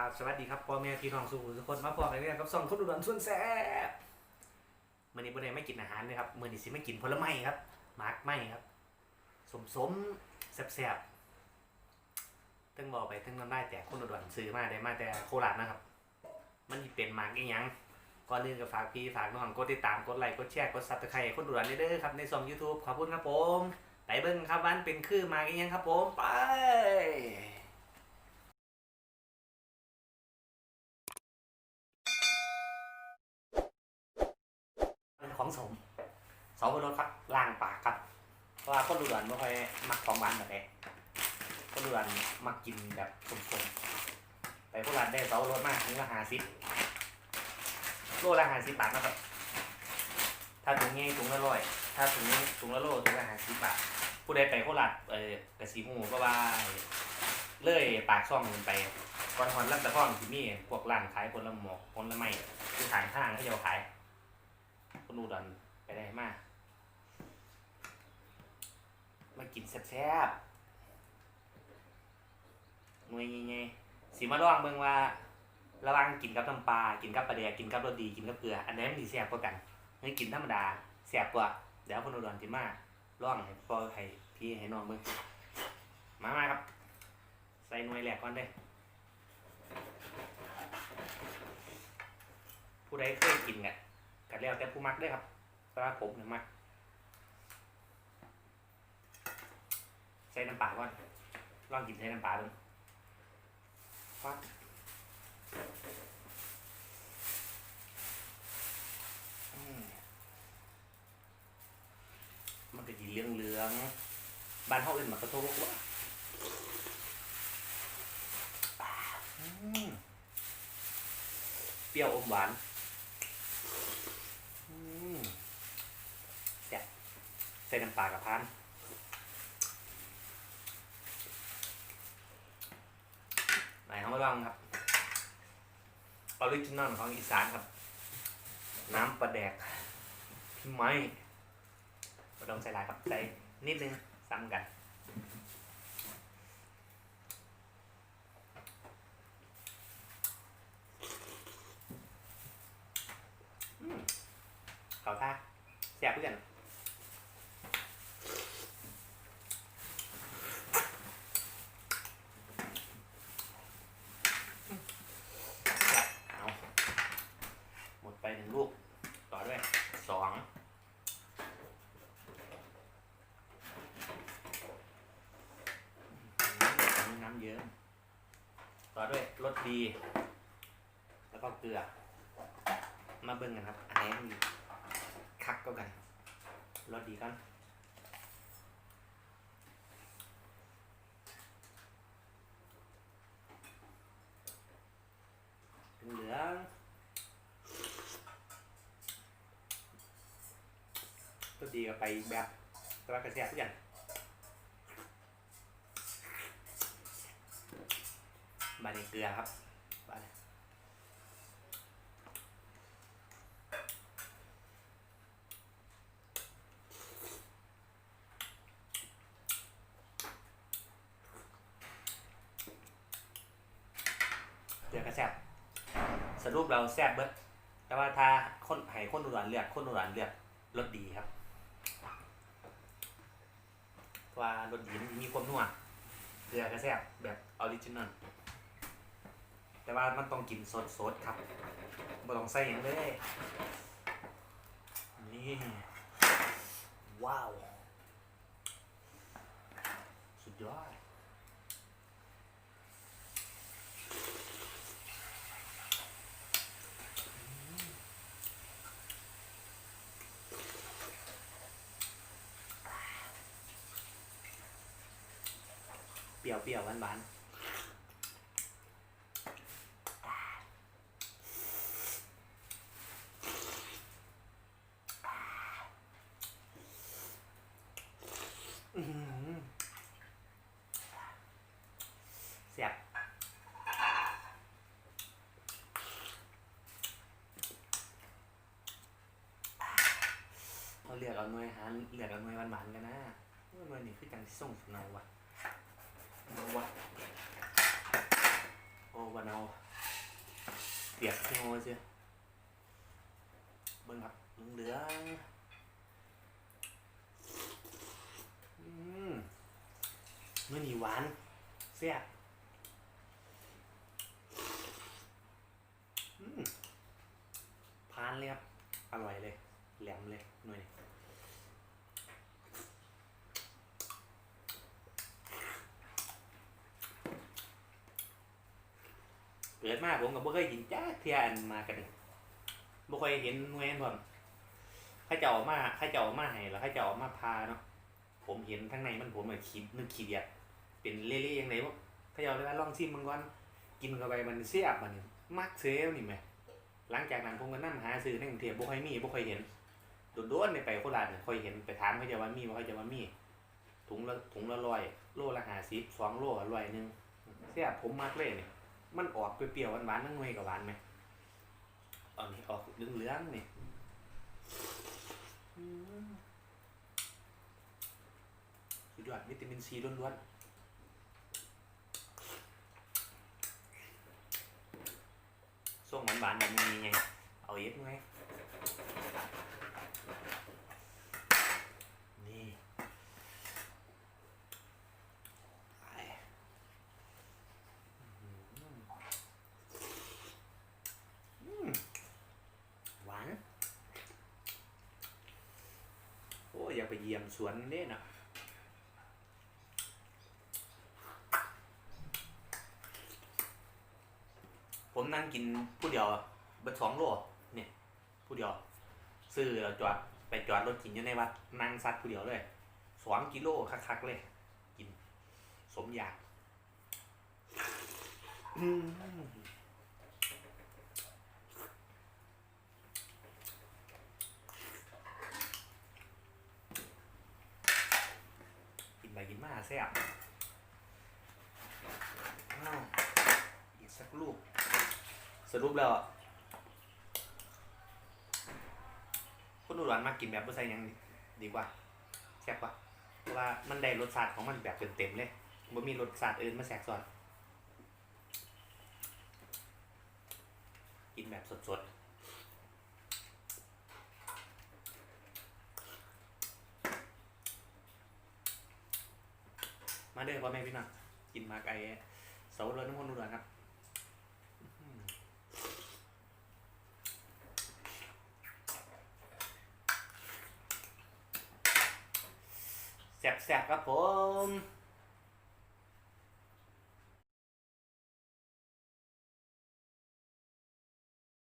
ครับสวัสดีครับพ่อแม่พี่น้องสุขุมทุกคนมาพบกันเนี่ยกับสองคนอุดรส่วนแซ่บมื่อนี้บ่ได้ไม่กินอาหารนะครับมื่อนี้สิไม่กินผลไม้ครับหมากไม้ครับสมสมๆแซ่บๆตั้งบอกไปตั้งน้ำได้แต่คนอุดรซื้อมาได้มาแต่โคราชนะครับ มันสิเป็นหมากอีหยังก่อนอื่นก็ฝากพี่ฝากน้องกดติดตามกดไลค์กดแชร์กดซับสไครต์คนอุดรเด้อครับในช่อง YouTube ขอบคุณครับผมไปเบิ่งครับวันเป็นคือหมากอีหยังครับผมไป เป็น ของสมสองคนรถครับล่างปากครับ เพราะว่าคนดูดวนไม่ค่อยมักของหวานแบบนี้คนดูดวนมักกินแบบสมๆไปพวกร้านได้สองรถมากถึงละหาซิปโลละหาสิบบาทนะครับ ถ้าถุงงี้ถุงละร้อย ถ้าถุงนี้ถุงละโลถุงละหาสิบบาทผู้ใดไปโคราชเออกระสีหูก็ว่าเลื่อยปากช่องมันไปก่อนหอนลำตะพ้องที่มีพวกร้านขายผลหมอกผลไม้ที่ขายห้างที่จะขาย คนอุดรไปได้มากมากินแซ่บๆหน่วยไงสีมาลองเบิ่งว่า ระหว่างกินกับน้ำปลา กินกับปลาแดกกินกับรสดี กินกับเกลือ อันไหนมันดีแซ่บกว่ากันให้กินธรรมดาแซ่บกว่า เดี๋ยวคนอุดรสิมาลองให้พ่อให้พี่ให้น้องเบิ่งมามาครับ ใส่หน่วยแรกก่อนเด้ผู้ใดเคยกินกัน กันแล้วแต่ผู้มักเด้วยครับเพราะว่าผมเนี่ยมักใส่น้ำปลาก่อนลองกินใส่น้ำปลาดูฟัดมันก็ดีเหลืองเลืองบ้านเขาเอื่นมันกระโทกว่าอืมเปรี้ยวอมหวาน อืมแซ่บ ใส่น้ำปลากับพันไหนเขามาลองครับออริจินอลของอีสานครับ น้ำปลาแดกพี่ไม้ม่ต้องใส่ลายครับใส่นิดนึงซ้ำกันเขาท่าแซ่บเพื่อนเอาหมดไปหนึ่งลูก ต่อด้วยสองอืมน้ำเยอะ ต่อด้วยร สดี แล้วก็เกลือ มาเบิ่งกันครับอันไหนี้มันคักก็กันรสดีกันเหลืองรสดีก็ไปแบบต่ว่ากระแสทุกอย่าง มาในเกลือครับมาเลยเดือกระแซบสรุปเราแซบเบิดแต่ว่าถ้าคนให้คนอุดรเลือกคนอุดรเลือกรสดีครับ ว่ารสดีมันมีความนัวเดือกระแซบแบบออริจินอล แต่ว่ามันต้องกินสดๆครับไม่ต้องใส่หยังเลยนี่ว้าว สุดยอดเปรี้ยวเปรี้ยวหวานหวานอื้อหือแซ่บ เราเลือกเอาหน่วยหาเลือกเอาหน่วยหวานหวานๆกันนะหน่วยนี่คือจังส่งสนาวะเอาวะโอ้วันเอาเปียกโง่เสียเบิ่งครับเหลืองอืมเมื่อนี่หวานเสียบอืมพานเลยครับ อร่อยเลย แหลมเลยหน่วยนี้เกิด มาผมก็บ่เคยกินจ้าเทียนมากันเลยบ่เคยเห็นหน่วยผมข้าเจ้าเอามาข้าเจ้าเอามาให้แล้วข้าเจ้าเอามาพาเนาะผมเห็นทั้งในมันผมเหมือนคิดนึกขีดเดียเป็นเล่ๆอยังไงวะข้าเจ้าเลยว่าลองชิมมันก่อนกินเข้าไปมันเสียบมันมักเซลนี่ไหมหลังจากนั้นผมก็นั่งหาซื้อในกรุงเทพบ่ค่อยมีบ่ค่อยเห็นโดนๆเนี่ไปโคราชเนี่ยค่อยเห็นไปถามเขาจะว่ามีบ่เขาจะว่ามีถุงละถุงละร้อยโลละห้าสิบสองโลร้อยหนึ่งเสียผมมักเลยเนี่ย มันออกเปรี้ยวๆหวานๆนั่งหน่วยกับหวานไหมอันนี้ออกเหลืองๆนี่สุดยอดวิตามินซีล้วนๆส่งหวานๆแบบนี้ไง เอาเย็บไงนี่ไปอืมอืมหวาน โอ้อ ยี่ยมสวนเด้นะผมนั่งกินผู้เดียวบัดสองโลเนี่ยผู้เดียว ซื้อแล้วจอดไปจอดรถกินอยู่ในวัดนั่งซัดผู้เดียวเลยสองกิโลคักๆเลย กิน สมอยาก อืมกินไปกินมาแซ่บอ้าวอีกสักลูกสรุปแล้วอะคุณอุดรมากกินแบบบ่ใส่หยังดีกว่าแซ่บกว่าเพราะว่ามันได้รสชาติของมันแบบเต็มๆเลยบ่มีรสชาติอื่นมาแทรกซ้อนกินแบบสดๆ มาเด้อพ่อแม่พี่น้องกินมาไก่เสารถน้ำมันอุดรครับแซ่บๆครับผม